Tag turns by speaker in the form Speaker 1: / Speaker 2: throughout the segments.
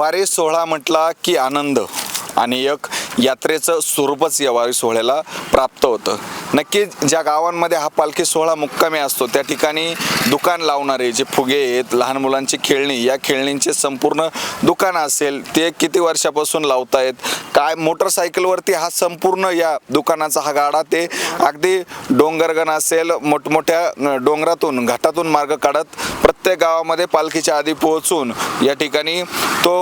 Speaker 1: वारी सोहळा म्हटला की आनंद. आणि एक यात्रेचं स्वरूपच या वारी सोहळ्याला प्राप्त होतं. नक्कीच ज्या गावांमध्ये हा पालखी सोहळा मुक्कामी असतो त्या ठिकाणी दुकान लावणारे जे फुगे आहेत लहान मुलांची खेळणी या खेळणींचे संपूर्ण दुकान असेल ते किती वर्षापासून लावतायत काय मोटरसायकलवरती हा संपूर्ण या दुकानाचा हा गाडा ते अगदी डोंगरगण असेल मोठमोठ्या डोंगरातून घाटातून मार्ग काढत प्रत्येक गावामध्ये पालखीच्या आधी पोहोचून या ठिकाणी तो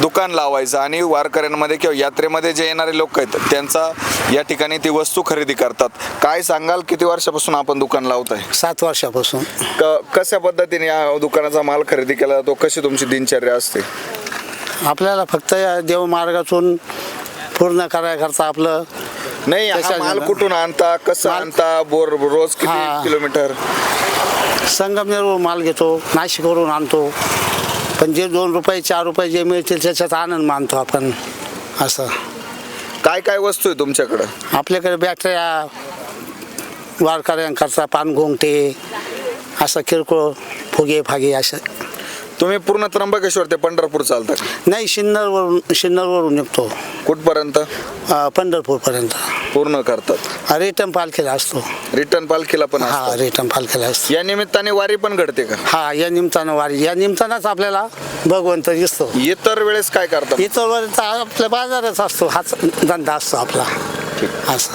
Speaker 1: दुकान लावायचा आणि वारकऱ्यांमध्ये किंवा यात्रेमध्ये जे येणारे लोक आहेत त्यांचा या ठिकाणी ती वस्तू खरेदी करतात. काय सांगाल किती वर्षापासून आपण दुकान लावताय?
Speaker 2: सात वर्षापासून.
Speaker 1: क कशा पद्धतीने या दुकानाचा माल खरेदी केला जातो? कशी तुमची दिनचर्या असते?
Speaker 2: आपल्याला फक्त या देवमार्गातून पूर्ण करायकरता आपलं
Speaker 1: नाही हा माल? कुठून आणता कसं आणता? बोर रोज किती
Speaker 2: हा.
Speaker 1: किलोमीटर?
Speaker 2: संगमनेरवरून माल घेतो नाशिकवरून आणतो. पण जे दोन रुपये चार रुपये जे मिळतील त्याच्यात आनंद मानतो आपण असं.
Speaker 1: काय काय वस्तू आहे तुमच्याकडं?
Speaker 2: आपल्याकडे बॅटऱ्या वारकऱ्यांकरता पानघोंगटे असं किरकोळ फुगे फागे असं.
Speaker 1: तुम्ही पूर्ण त्र्यंबकेश्वर ते पंढरपूर चालता का?
Speaker 2: नाही शिन्नरवरून शिन्नरवरून निघतो.
Speaker 1: कुठपर्यंत?
Speaker 2: अं, पंढरपूरपर्यंत.
Speaker 1: पूर्ण करतात.
Speaker 2: रिटर्न पालखीला असतो.
Speaker 1: रिटर्न पालखीला पण
Speaker 2: हा. रिटर्न पालखीला असतो.
Speaker 1: या निमित्ताने वारी पण घडते का?
Speaker 2: हा या निमतानं वारी या निमतानंच आपल्याला भगवंत दिसतो.
Speaker 1: इतर वेळेस काय करतात?
Speaker 2: इतर वर तर आपल्या बाजारच असतो हाच धंदा असतो आपला. असं.